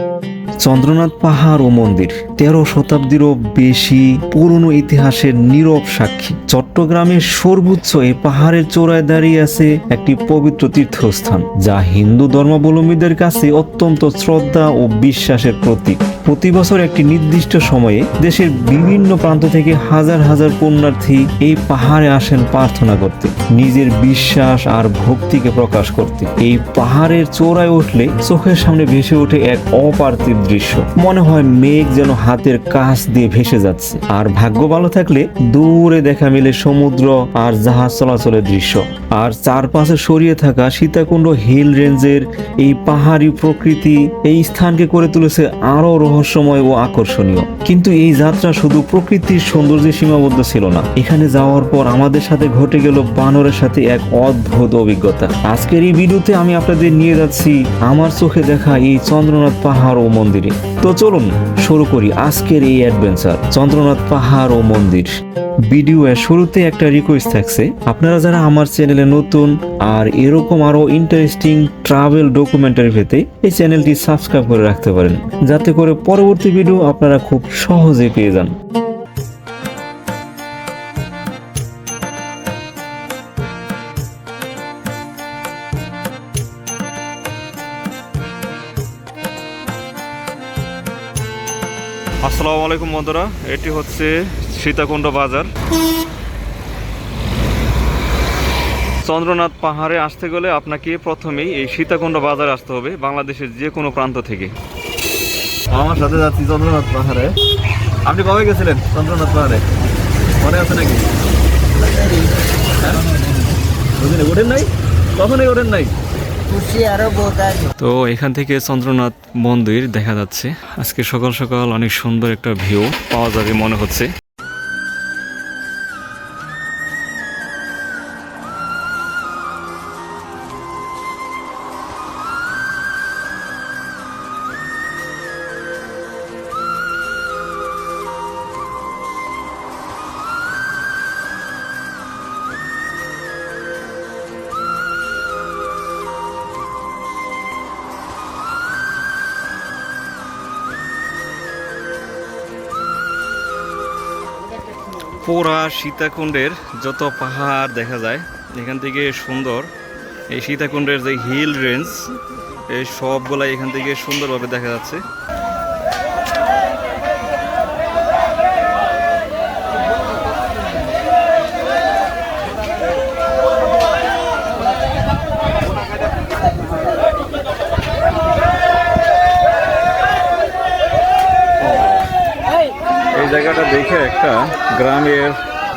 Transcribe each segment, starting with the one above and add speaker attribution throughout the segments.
Speaker 1: Thank you. Chandranath পাহাড় ও মন্দির। তেরো শতাব্দীরও বেশি পুরনো ইতিহাসের নীরব সাক্ষী। চট্টগ্রামের সর্বোচ্চ এই পাহাড়ের চূড়ায় দাঁড়িয়ে আছে একটি পবিত্র তীর্থস্থান, যা হিন্দু ধর্মাবলম্বীদের কাছে অত্যন্ত শ্রদ্ধা ও বিশ্বাসের প্রতীক। প্রতি বছর একটি নির্দিষ্ট সময়ে দেশের বিভিন্ন প্রান্ত থেকে হাজার হাজার পুণ্যার্থী এই পাহাড়ে আসেন প্রার্থনা করতে, নিজের বিশ্বাস আর ভক্তিকে প্রকাশ করতে। এই পাহাড়ের চোরায় উঠলে চোখের সামনে ভেসে ওঠে এক অপার্থিব দৃশ্য। মনে হয় মেঘ যেন হাতের কাছ দিয়ে ভেসে যাচ্ছে। আর ভাগ্য ভালো থাকলে দূরে দেখা মেলে সমুদ্র আর জাহাজ চলাচলের দৃশ্য। আর চারপাশে সরিয়ে থাকা সীতাকুণ্ড হিল রেঞ্জের এই পাহাড়ি প্রকৃতি এই স্থানকে করে তুলেছে আরও রহস্যময় ও আকর্ষণীয়। কিন্তু এই যাত্রা শুধু প্রকৃতির সৌন্দর্যে সীমাবদ্ধ ছিল না। এখানে যাওয়ার পর আমাদের সাথে ঘটে গেল বানরের সাথে এক অদ্ভুত অভিজ্ঞতা। আজকের এই ভিডিওতে আমি আপনাদের নিয়ে যাচ্ছি আমার চোখে দেখা এই চন্দ্রনাথ পাহাড় ও মন্দিরে। তো চলুন শুরু করি আজকের এই অ্যাডভেঞ্চার চন্দ্রনাথ পাহাড় ও মন্দির। ভিডিও শুরুতে একটা রিকোয়েস্ট থাকছে। আপনারা যারা আমার চ্যানেলে নতুন আর এরকম আরও ইন্টারেস্টিং ট্রাভেল ডকুমেন্টারি পেতে এই চ্যানেলটি সাবস্ক্রাইব করে রাখতে পারেন। যাতে করে পরবর্তী ভিডিও আপনারা খুব সহজে পেয়ে যান। আসসালামু আলাইকুম বন্ধুরা এটি হচ্ছে সীতাকুণ্ড বাজার। চন্দ্রনাথ পাহাড়ে আসতে গেলে আপনাকে প্রথমেই এই সীতাকুণ্ড বাজারে আসতে হবে বাংলাদেশের যে কোনো প্রান্ত থেকে।
Speaker 2: আমার সাথে যাচ্ছি চন্দ্রনাথ পাহাড়ে। আপনি কবে গেছিলেন চন্দ্রনাথ পাহাড়ে? মনে আছে নাকি? ওঠেন নাই? কখনই ওঠেন নাই?
Speaker 1: তো এখান থেকে চন্দ্রনাথ মন্দির দেখা যাচ্ছে। আজকে সকাল সকাল অনেক সুন্দর একটা ভিউ পাওয়া যাবে মনে হচ্ছে। পুরা সীতাকুণ্ডের যত পাহাড় দেখা যায়, এখান থেকে সুন্দর। এই সীতাকুণ্ডের যে হিল রেঞ্জ এই সবগুলাই এখান থেকে সুন্দরভাবে দেখা যাচ্ছে। জায়গাটা দেখে একটা গ্রামের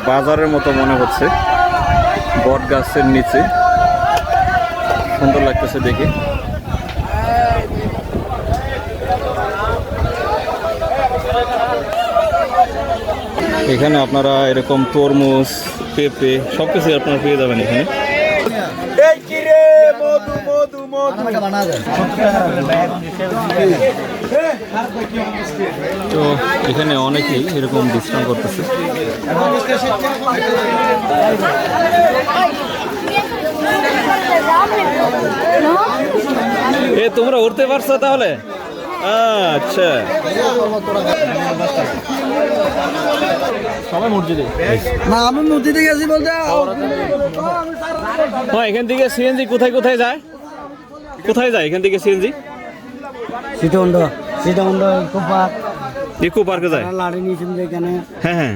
Speaker 1: বাজারের মতো মনে হচ্ছে। বট গাছের নিচে। সুন্দর লাগতেছে দেখে। এখানে আপনারা এরকম তরমুজ, পেঁপে সব কিছুই আপনারা পেয়ে যাবেন এখানে। তো এখানে অনেকেই এরকম বিশ্রাম করতেছে। এ তোমরা উঠতে পারছ তাহলে? আচ্ছা।
Speaker 2: সবাই মসজিদে?
Speaker 3: না আমি নদীতে গেছি বলতে
Speaker 1: হ্যাঁ এখান থেকে সিএনজি কোথায় কোথায় যায়? কোথায় যায় এখান থেকে সিএনজি?
Speaker 3: সীতাকুণ্ড সীতাকুণ্ড কোপা
Speaker 1: ইকো পার্কে যায়?
Speaker 3: লাড়ি নিয়েছেন এখানে।
Speaker 1: হ্যাঁ হ্যাঁ।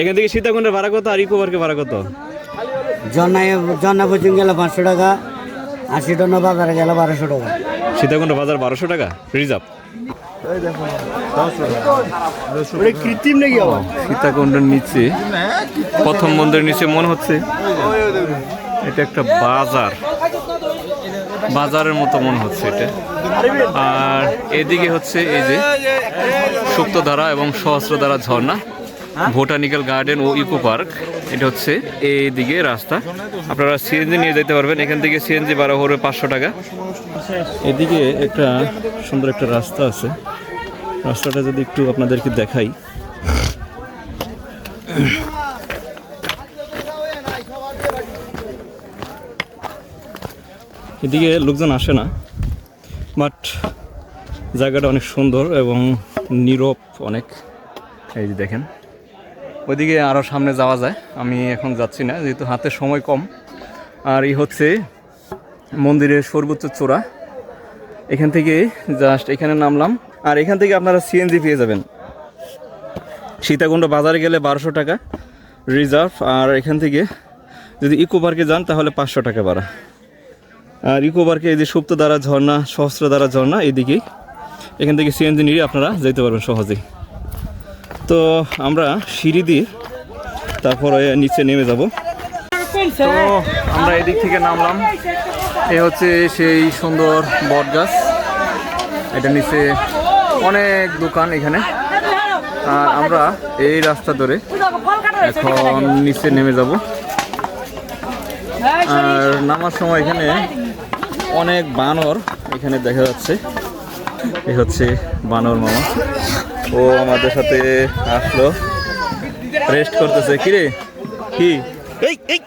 Speaker 1: এখান থেকে সীতাকুণ্ডের ভাড়া কত আর ইকো পার্কে ভাড়া কত?
Speaker 3: জন্নায় জন্না পর্যন্ত গেলে পাঁচশো টাকা আর সীতাকুণ্ড বাজারে গেলে বারোশো টাকা।
Speaker 1: সীতাকুণ্ড বাজার বারোশো টাকা? রিজার্ভ। সীতাকুণ্ডের নিচে প্রথম মন্দিরের নিচে মনে হচ্ছে। এটা একটা বাজার। বাজারের মতো মনে হচ্ছে এটা। আর এদিকে হচ্ছে এই যে সুপ্তধারা এবং সহস্রধারা ঝর্ণা, বোটানিক্যাল গার্ডেন ও ইকো পার্ক। এটা হচ্ছে এইদিকে রাস্তা। আপনারা সিএনজি নিয়ে যেতে পারবেন। এখান থেকে সিএনজি বারো পড়বে পাঁচশো টাকা। এদিকে একটা সুন্দর একটা রাস্তা আছে। রাস্তাটা যদি একটু আপনাদেরকে দেখাই। এদিকে লোকজন আসে না বাট
Speaker 2: জায়গাটা অনেক সুন্দর এবং নীরব অনেক। এই যে দেখেন। ওইদিকে আরও সামনে যাওয়া যায়, আমি এখন যাচ্ছি না, যেহেতু হাতে সময় কম। আর এই হচ্ছে মন্দিরের সর্বোচ্চ চূড়া। এখান থেকে জাস্ট এখানে নামলাম। আর এখান থেকে আপনারা সিএনজি পেয়ে যাবেন। সীতাকুণ্ড বাজারে গেলে বারোশো টাকা রিজার্ভ আর এখান থেকে যদি ইকো পার্কে যান তাহলে পাঁচশো টাকা আর ইকো পার্কে এই যে সুপ্তধারা ঝর্ণা সহস্রধারা ঝর্ণা, এইদিকেই। এখান থেকে সিএনজি নিয়ে আপনারা যেতে পারবেন সহজেই। তো আমরা সিঁড়ি দিয়ে তারপরে নিচে নেমে যাব। তো আমরা এদিক থেকে নামলাম। এ হচ্ছে সেই সুন্দর বট গাছ এটা নিচে অনেক দোকান এখানে। আর আমরা এই রাস্তা ধরে এখন নিচে নেমে যাব। আর নামার সময় এখানে অনেক বানর এখানে দেখা যাচ্ছে। এ হচ্ছে বানর মামা। ও আমাদের সাথে আসলো। রেস্ট করতেছে। কিরে কি? এই এই।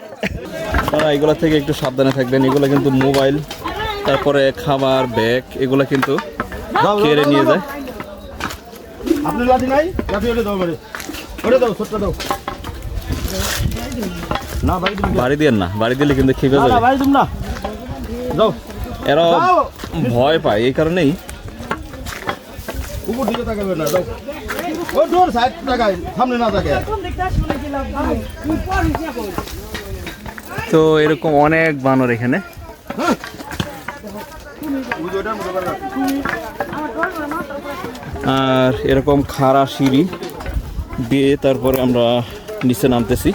Speaker 2: আপনারা এগুলো থেকে একটু সাবধানে থাকবেন। এগুলো কিন্তু মোবাইল তারপরে খাবার ব্যাগ এগুলো কিন্তু কেড়ে নিয়ে যায়।
Speaker 4: আপনি লাঠি নাই? লাঠি হলে দাও ওটা দাও ছোট্ট দাও। না বাড়ি
Speaker 2: বাড়ি দিয়ে না। বাড়ি দিলে কিন্তু খেপে যাবে।
Speaker 4: বাড়ি না। যাও।
Speaker 2: এরা ভয় পায় এই কারণেই।
Speaker 4: উপর দিকে তাকাবে না ডোর সাইড তাকায় সামনে না তাকায়।
Speaker 2: তো এরকম অনেক বানর এখানে। আর এরকম খাড়া সিঁড়ি দিয়ে তারপরে আমরা নিচে নামতেছি।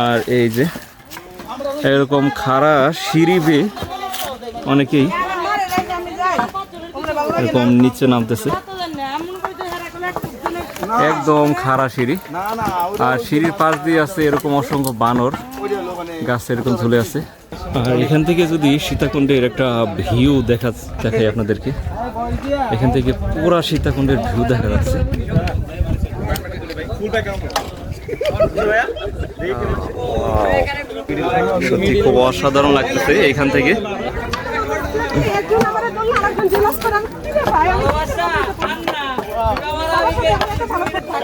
Speaker 2: আর এই যে, এরকম খাড়া সিঁড়ি বেয়ে অনেকেই এরকম নিচে নামতেছে। একদম খাড়া সিঁড়ি। আর সিঁড়ির পাশ দিয়ে আছে এরকম অসংখ্য বানর। গাছ এরকম ঝুলে আছে। আর এখান থেকে যদি সীতাকুণ্ডের একটা ভিউ দেখা দেখাই আপনাদেরকে। এখান থেকে পুরা সীতাকুণ্ডের ভিউ দেখা যাচ্ছে। সত্যি খুব অসাধারণ লাগতেছে এখান থেকে।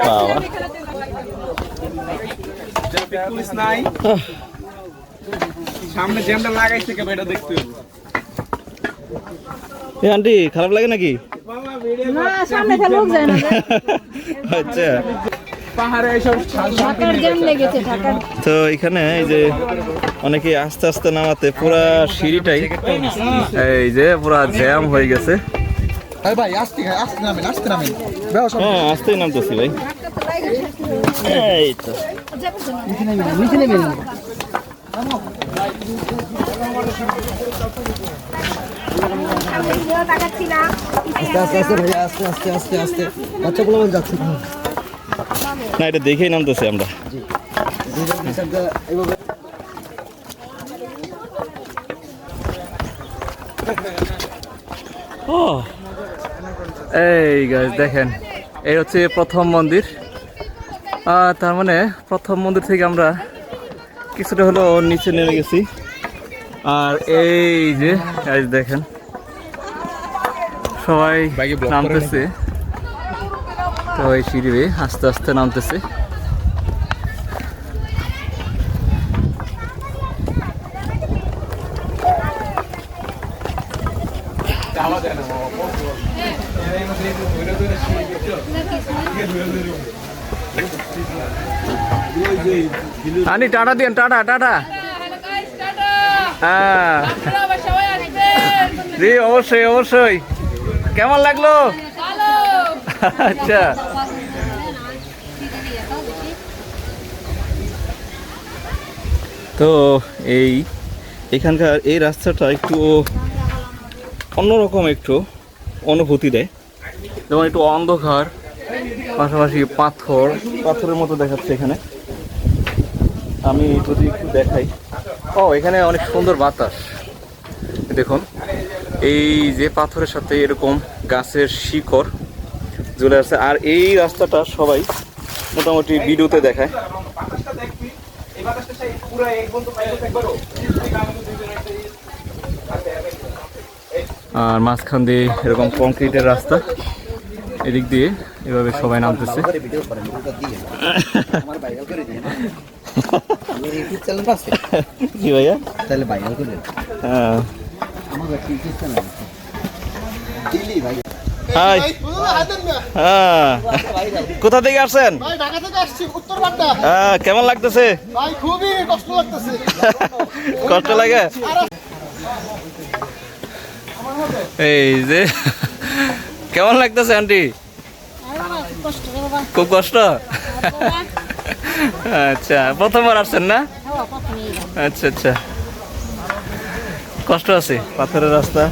Speaker 2: বাবা
Speaker 5: পুলিশ নাই। সামনে জ্যামটা লাগাইছে কেবে এটা দেখতে হবে।
Speaker 2: এ আন্টি খারাপ লাগে নাকি?
Speaker 6: না সামনে লোক যায় না
Speaker 2: আচ্ছা। তো। এখানে এই যে অনেকে আস্তে আস্তে নামাতে পুরা সিঁড়িটাই এই যে পুরা জ্যাম হয়ে গেছে।
Speaker 5: ভাই আসতে আসতে নামেন আসতে নামেন।
Speaker 2: হ্যাঁ আস্তেই নামতেছি ভাই। এই তো।
Speaker 3: আস্তে আস্তে আস্তে ভাইয়া আস্তে আস্তে আস্তে আস্তে। বাচ্চাগুলো যাচ্ছে।
Speaker 2: না এটা দেখেই নামতেছি আমরা। ও এই গাছ দেখেন এই হচ্ছে প্রথম মন্দির। আর তার মানে প্রথম মন্দির থেকে আমরা কিছুটা হলো নিচে নেমে গেছি। আর এই যে গাছ দেখেন। সবাই নামতেছে। এই সিঁড়ি আস্তে আস্তে নামতেছে। আনি টাটা দিন টাটা টাটা। হ্যাঁ। জি, অবশ্যই অবশ্যই। কেমন লাগল? আচ্ছা। তো এই এখানকার এই রাস্তাটা একটু অন্যরকম একটু অনুভূতি দেয়। যেমন একটু অন্ধকার, পাশাপাশি পাথর, পাথরের মতো দেখাচ্ছে এখানে। আমি যদি একটু দেখাই। ও, এখানে অনেক সুন্দর বাতাস। দেখুন, এই যে পাথরের সাথে এরকম গাছের শিকড় ঝুলে আছে, আর এই রাস্তাটা সবাই মোটামুটি ভিডিওতে দেখায়। আর মাঝখান দিয়ে এরকম কংক্রিটের রাস্তা, এদিক দিয়ে এভাবে সবাই নামতেছে। কি ভাইয়া?
Speaker 3: তাহলে ভাইরাল করে
Speaker 2: হ্যাঁ।
Speaker 3: দিল্লি ভাই।
Speaker 2: হাই। হ্যাঁ। কোথা থেকে আসছেন?
Speaker 4: ভাই ঢাকা থেকে আসছি উত্তর
Speaker 2: হ্যাঁ কেমন লাগতেছে?
Speaker 4: ভাই খুবই কষ্ট লাগতেছে।
Speaker 2: কষ্ট লাগে? এই যে কেমন লাগতেছে আন্টি? খুব কষ্ট আচ্ছা প্রথমবার আসছেন না? আচ্ছা আচ্ছা। কষ্ট আছে পাথরের রাস্তা।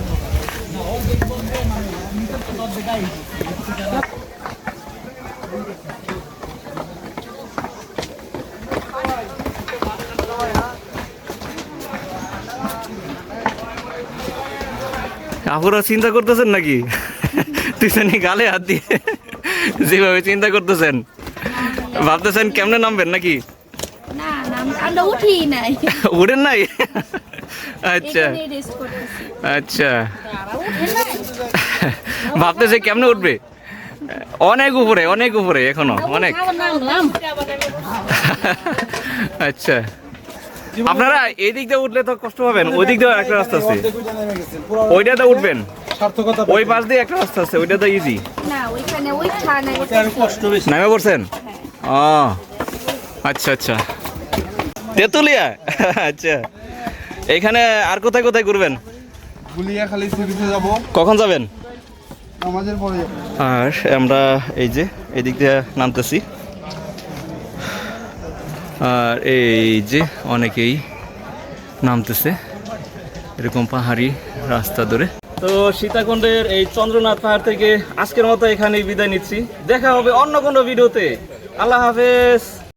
Speaker 2: আপনারা চিন্তা করতেছেন নাকি? তুই গালে হাত দিয়ে যেভাবে চিন্তা করতেছেন। ভাবতেছেন কেমনে নামবেন নাকি?
Speaker 6: না না আমরা উঠি নাই।
Speaker 2: উঠেন নাই? আচ্ছা। আচ্ছা। ভাবতেছে কেমনে উঠবে? অনেক উপরে অনেক উপরে এখনও অনেক। আচ্ছা। আপনারা এই দিক দিয়ে উঠলে তো কষ্ট পাবেন ওই দিক দিয়ে একটা রাস্তা আছে। ওইটা তো উঠবেন। ওই পাশ দিয়ে একটা রাস্তা আছে ওইটাতে ইজি
Speaker 6: না ওইখানে ওই ছানা
Speaker 2: নামে পড়ছেন? ও আচ্ছা আচ্ছা। তেতুলিয়া? আচ্ছা। এখানে আর কোথায় কোথায় ঘুরবেন?
Speaker 5: যাব।
Speaker 2: কখন যাবেন?
Speaker 5: আমাদের পরে
Speaker 2: আর আমরা এই যে এদিক দিয়ে নামতেছি। আর এই যে অনেকেই নামতেছে এরকম পাহাড়ি রাস্তা ধরে। তো সীতাকুণ্ডের এই চন্দ্রনাথ পাহাড় থেকে আজকের মতো এখানেই বিদায় নিচ্ছি। দেখা হবে অন্য কোনো ভিডিওতে। আল্লাহ হাফেজ।